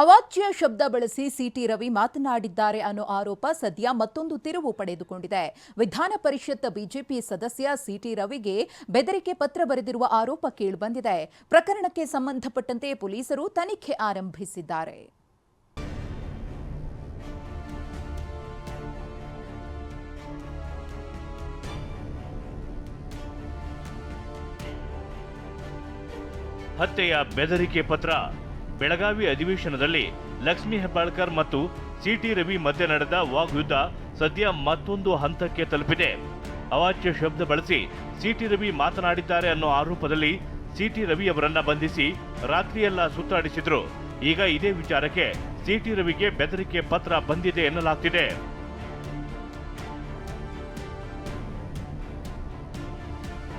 ಅವಾಚ್ಯ ಶಬ್ದ ಬಳಸಿ ಸಿಟಿ ರವಿ ಮಾತನಾಡಿದ್ದಾರೆ ಅನ್ನೋ ಆರೋಪ ಸದ್ಯ ಮತ್ತೊಂದು ತಿರುವು ಪಡೆದುಕೊಂಡಿದೆ. ವಿಧಾನ ಪರಿಷತ್ ಬಿಜೆಪಿ ಸದಸ್ಯ ಸಿಟಿ ರವಿಗೆ ಬೆದರಿಕೆ ಪತ್ರ ಬರೆದಿರುವ ಆರೋಪ ಕೇಳಿಬಂದಿದೆ. ಪ್ರಕರಣಕ್ಕೆ ಸಂಬಂಧಪಟ್ಟಂತೆ ಪೊಲೀಸರು ತನಿಖೆ ಆರಂಭಿಸಿದ್ದಾರೆ. ಹತ್ಯೆಯ ಬೆದರಿಕೆ ಪತ್ರ ಬೆಳಗಾವಿ ಅಧಿವೇಶನದಲ್ಲಿ ಲಕ್ಷ್ಮೀ ಹೆಬ್ಬಾಳ್ಕರ್ ಮತ್ತು ಸಿಟಿ ರವಿ ಮಧ್ಯೆ ನಡೆದ ವಾಗ್ಯುದ್ಧ ಸದ್ಯ ಮತ್ತೊಂದು ಹಂತಕ್ಕೆ ತಲುಪಿದೆ. ಅವಾಚ್ಯ ಶಬ್ದ ಬಳಸಿ ಸಿಟಿ ರವಿ ಮಾತನಾಡಿದ್ದಾರೆ ಅನ್ನೋ ಆರೋಪದಲ್ಲಿ ಸಿಟಿ ರವಿ ಅವರನ್ನ ಬಂಧಿಸಿ ರಾತ್ರಿಯೆಲ್ಲ ಸುತ್ತಾಡಿಸಿದ್ರು. ಈಗ ಇದೇ ವಿಚಾರಕ್ಕೆ ಸಿಟಿ ರವಿಗೆ ಬೆದರಿಕೆ ಪತ್ರ ಬಂದಿದೆ ಎನ್ನಲಾಗ್ತಿದೆ.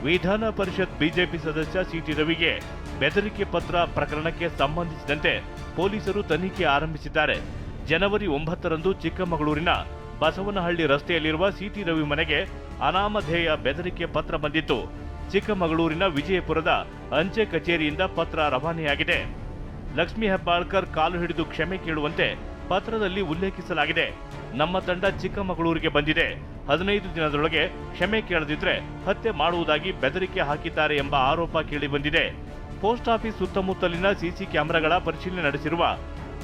ವಿಧಾನ ಪರಿಷತ್ ಬಿಜೆಪಿ ಸದಸ್ಯ ಸಿಟಿ ರವಿಗೆ ಬೆದರಿಕೆ ಪತ್ರ ಪ್ರಕರಣಕ್ಕೆ ಸಂಬಂಧಿಸಿದಂತೆ ಪೊಲೀಸರು ತನಿಖೆ ಆರಂಭಿಸಿದ್ದಾರೆ. ಜನವರಿ ಒಂಬತ್ತರಂದು ಚಿಕ್ಕಮಗಳೂರಿನ ಬಸವನಹಳ್ಳಿ ರಸ್ತೆಯಲ್ಲಿರುವ ಸಿಟಿ ರವಿ ಮನೆಗೆ ಅನಾಮಧೇಯ ಬೆದರಿಕೆ ಪತ್ರ ಬಂದಿತ್ತು. ಚಿಕ್ಕಮಗಳೂರಿನ ವಿಜಯಪುರದ ಅಂಚೆ ಕಚೇರಿಯಿಂದ ಪತ್ರ ರವಾನೆಯಾಗಿದೆ. ಲಕ್ಷ್ಮೀ ಹೆಬ್ಬಾಳ್ಕರ್ ಕಾಲು ಹಿಡಿದು ಕ್ಷಮೆ ಕೇಳುವಂತೆ ಪತ್ರದಲ್ಲಿ ಉಲ್ಲೇಖಿಸಲಾಗಿದೆ. ನಮ್ಮ ತಂಡ ಚಿಕ್ಕಮಗಳೂರಿಗೆ ಬಂದಿದೆ. ಹದಿನೈದು ದಿನದೊಳಗೆ ಕ್ಷಮೆ ಕೇಳದಿದ್ರೆ ಹತ್ಯೆ ಮಾಡುವುದಾಗಿ ಬೆದರಿಕೆ ಹಾಕಿದ್ದಾರೆ ಎಂಬ ಆರೋಪ ಕೇಳಿಬಂದಿದೆ. ಪೋಸ್ಟ್ ಆಫೀಸ್ ಸುತ್ತಮುತ್ತಲಿನ ಸಿಸಿ ಕ್ಯಾಮೆರಾಗಳ ಪರಿಶೀಲನೆ ನಡೆಸಿರುವ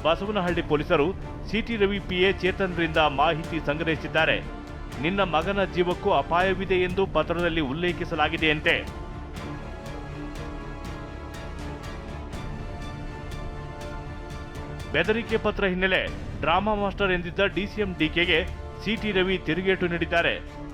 ಬಸವನಹಳ್ಳಿ ಪೊಲೀಸರು ಸಿಟಿ ರವಿ ಪಿಎ ಚೇತನ್ರಿಂದ ಮಾಹಿತಿ ಸಂಗ್ರಹಿಸಿದ್ದಾರೆ. ನಿನ್ನ ಮಗನ ಜೀವಕ್ಕೂ ಅಪಾಯವಿದೆ ಎಂದು ಪತ್ರದಲ್ಲಿ ಉಲ್ಲೇಖಿಸಲಾಗಿದೆಯಂತೆ. ಬೆದರಿಕೆ ಪತ್ರ ಹಿನ್ನೆಲೆ ಡ್ರಾಮಾ ಮಾಸ್ಟರ್ ಎಂದಿದ್ದ ಡಿಸಿಎಂ ಡಿಕೆಗೆ ಸಿಟಿ ರವಿ ತಿರುಗೇಟು ನೀಡಿದ್ದಾರೆ.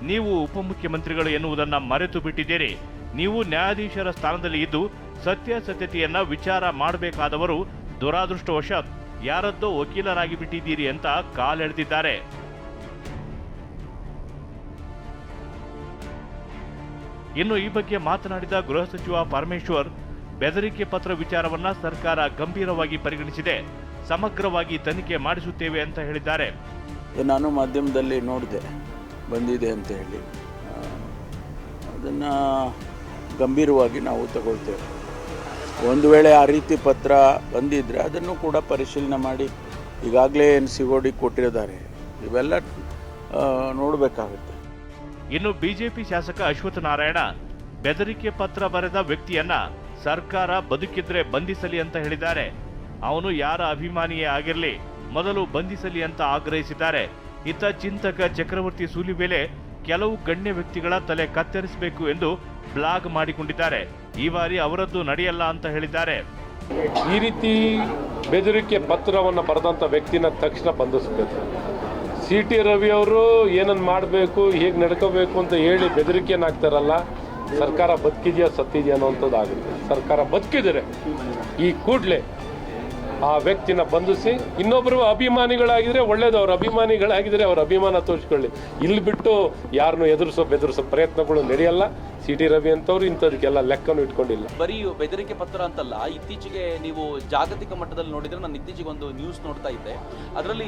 ನೀವು ಉಪಮುಖ್ಯಮಂತ್ರಿಗಳು ಎನ್ನುವುದನ್ನು ಮರೆತು ಬಿಟ್ಟಿದ್ದೀರಿ ನೀವು ನ್ಯಾಯಾಧೀಶರ ಸ್ಥಾನದಲ್ಲಿ ಇದ್ದು ಸತ್ಯಾಸತ್ಯತೆಯನ್ನ ವಿಚಾರ ಮಾಡಬೇಕಾದವರು ದುರಾದೃಷ್ಟವಶಾತ್ ಯಾರದ್ದೋ ವಕೀಲರಾಗಿ ಬಿಟ್ಟಿದ್ದೀರಿ ಅಂತ ಕಾಲೆಳೆದಿದ್ದಾರೆ ಇನ್ನು ಈ ಬಗ್ಗೆ ಮಾತನಾಡಿದ ಗೃಹ ಸಚಿವ ಪರಮೇಶ್ವರ್, ಬೆದರಿಕೆ ಪತ್ರ ವಿಚಾರವನ್ನ ಸರ್ಕಾರ ಗಂಭೀರವಾಗಿ ಪರಿಗಣಿಸಿದೆ. ಸಮಗ್ರವಾಗಿ ತನಿಖೆ ಮಾಡಿಸುತ್ತೇವೆ ಅಂತ ಹೇಳಿದ್ದಾರೆ. ನಾನು ಮಾಧ್ಯಮದಲ್ಲಿ ನೋಡಿದೆ, ಬಂದಿದೆ ಅಂತ ಹೇಳಿ. ಅದನ್ನು ಗಂಭೀರವಾಗಿ ನಾವು ತಗೊಳ್ತೇವೆ. ಒಂದು ವೇಳೆ ಆ ರೀತಿ ಪತ್ರ ಬಂದಿದ್ದರೆ ಅದನ್ನು ಕೂಡ ಪರಿಶೀಲನೆ ಮಾಡಿ ಈಗಾಗಲೇ ಏನು ಸಿಗೋಡಿ ಕೊಟ್ಟಿದ್ದಾರೆ. ಇವೆಲ್ಲ ನೋಡಬೇಕಾಗುತ್ತೆ. ಇನ್ನು ಬಿಜೆಪಿ ಶಾಸಕ ಅಶ್ವಥ್ ನಾರಾಯಣ ಬೆದರಿಕೆ ಪತ್ರ ಬರೆದ ವ್ಯಕ್ತಿಯನ್ನ ಸರ್ಕಾರ ಬದುಕಿದ್ರೆ ಬಂಧಿಸಲಿ ಅಂತ ಹೇಳಿದ್ದಾರೆ. ಅವನು ಯಾರ ಅಭಿಮಾನಿಯೇ ಆಗಿರಲಿ, ಮೊದಲು ಬಂಧಿಸಲಿ ಅಂತ ಆಗ್ರಹಿಸಿದ್ದಾರೆ. ಇತ್ತ ಚಿಂತಕ ಚಕ್ರವರ್ತಿ ಸೂಲಿಬೇಲೆ ಕೆಲವು ಗಣ್ಯ ವ್ಯಕ್ತಿಗಳ ತಲೆ ಕತ್ತರಿಸಬೇಕು ಎಂದು ಬ್ಲಾಗ್ ಮಾಡಿಕೊಂಡಿದ್ದಾರೆ. ಈ ಬಾರಿ ಅವರದ್ದು ನಡೆಯಲ್ಲ ಅಂತ ಹೇಳಿದ್ದಾರೆ. ಈ ರೀತಿ ಬೆದರಿಕೆ ಪತ್ರವನ್ನು ಬರೆದಂಥ ವ್ಯಕ್ತಿನ ತಕ್ಷಣ ಬಂಧಿಸಬೇಕು. ಸಿ ಟಿ ರವಿ ಅವರು ಏನನ್ನು ಮಾಡಬೇಕು, ಹೇಗೆ ನಡ್ಕೋಬೇಕು ಅಂತ ಹೇಳಿ ಬೆದರಿಕೆಯನ್ನು ಹಾಕ್ತಾರಲ್ಲ, ಸರ್ಕಾರ ಬದುಕಿದೆಯಾ, ಸತ್ತಿದೆಯಾ ಅನ್ನೋಂಥದ್ದು ಆಗುತ್ತೆ. ಸರ್ಕಾರ ಬದುಕಿದರೆ ಈ ಕೂಡಲೇ ಆ ವ್ಯಕ್ತಿನ ಬಂಧಿಸಿ, ಇನ್ನೊಬ್ಬರು ಅಭಿಮಾನಿಗಳಾಗಿದ್ರೆ ಒಳ್ಳೇದು, ಅವ್ರ ಅಭಿಮಾನಿಗಳಾಗಿದ್ರೆ ಅವ್ರ ಅಭಿಮಾನ ತೋರಿಸ್ಕೊಳ್ಳಿ. ಇಲ್ಲಿ ಬಿಟ್ಟು ಯಾರನ್ನು ಎದುರಿಸೋ, ಬೆದರಿಸೋ ಪ್ರಯತ್ನಗಳು ನಡೆಯಲ್ಲ. ಸಿ ಟಿ ರವಿ ಅಂತವ್ರು ಇಂಥದಕ್ಕೆಲ್ಲ ಲೆಕ್ಕನೂ ಇಟ್ಕೊಂಡಿಲ್ಲ. ಬರೀ ಬೆದರಿಕೆ ಪತ್ರ ಅಂತಲ್ಲ, ಇತ್ತೀಚೆಗೆ ನೀವು ಜಾಗತಿಕ ಮಟ್ಟದಲ್ಲಿ ನೋಡಿದ್ರೆ ನಾನು ಇತ್ತೀಚೆಗೆ ಒಂದು ನ್ಯೂಸ್ ನೋಡ್ತಾ ಇದ್ದೆ. ಅದರಲ್ಲಿ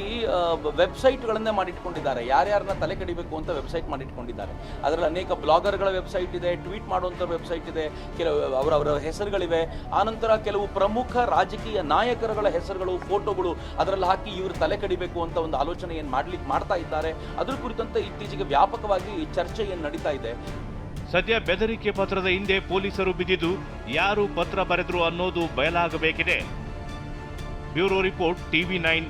ವೆಬ್ಸೈಟ್ಗಳನ್ನೇ ಮಾಡಿಟ್ಕೊಂಡಿದ್ದಾರೆ. ಯಾರ್ಯಾರನ್ನ ತಲೆ ಕಡಿಬೇಕು ಅಂತ ವೆಬ್ಸೈಟ್ ಮಾಡಿಟ್ಕೊಂಡಿದ್ದಾರೆ. ಅದರಲ್ಲಿ ಅನೇಕ ಬ್ಲಾಗರ್ಗಳ ವೆಬ್ಸೈಟ್ ಇದೆ ಟ್ವೀಟ್ ಮಾಡುವಂಥ ವೆಬ್ಸೈಟ್ ಇದೆ ಕೆಲವು ಅವರವರ ಅವರ ಹೆಸರುಗಳಿವೆ. ಆನಂತರ ಕೆಲವು ಪ್ರಮುಖ ರಾಜಕೀಯ ನಾಯಕರುಗಳ ಹೆಸರುಗಳು ಫೋಟೋಗಳು ಅದರಲ್ಲಿ ಹಾಕಿ ಇವರು ತಲೆ ಕಡಿಬೇಕು ಅಂತ ಒಂದು ಆಲೋಚನೆ ಏನು ಮಾಡ್ಲಿಕ್ಕೆ ಮಾಡ್ತಾ ಇದ್ದಾರೆ. ಅದ್ರ ಕುರಿತಂತೆ ಇತ್ತೀಚೆಗೆ ವ್ಯಾಪಕವಾಗಿ ಚರ್ಚೆ ಏನು ನಡೀತಾ ಇದೆ. ಸದ್ಯ ಬೆದರಿಕೆ ಪತ್ರದ ಹಿಂದೆ ಪೊಲೀಸರು ಬಿದ್ದಿದ್ದು ಯಾರು ಪತ್ರ ಬರೆದ್ರು ಅನ್ನೋದು ಬಯಲಾಗಬೇಕಿದೆ. Bureau report, TV nine.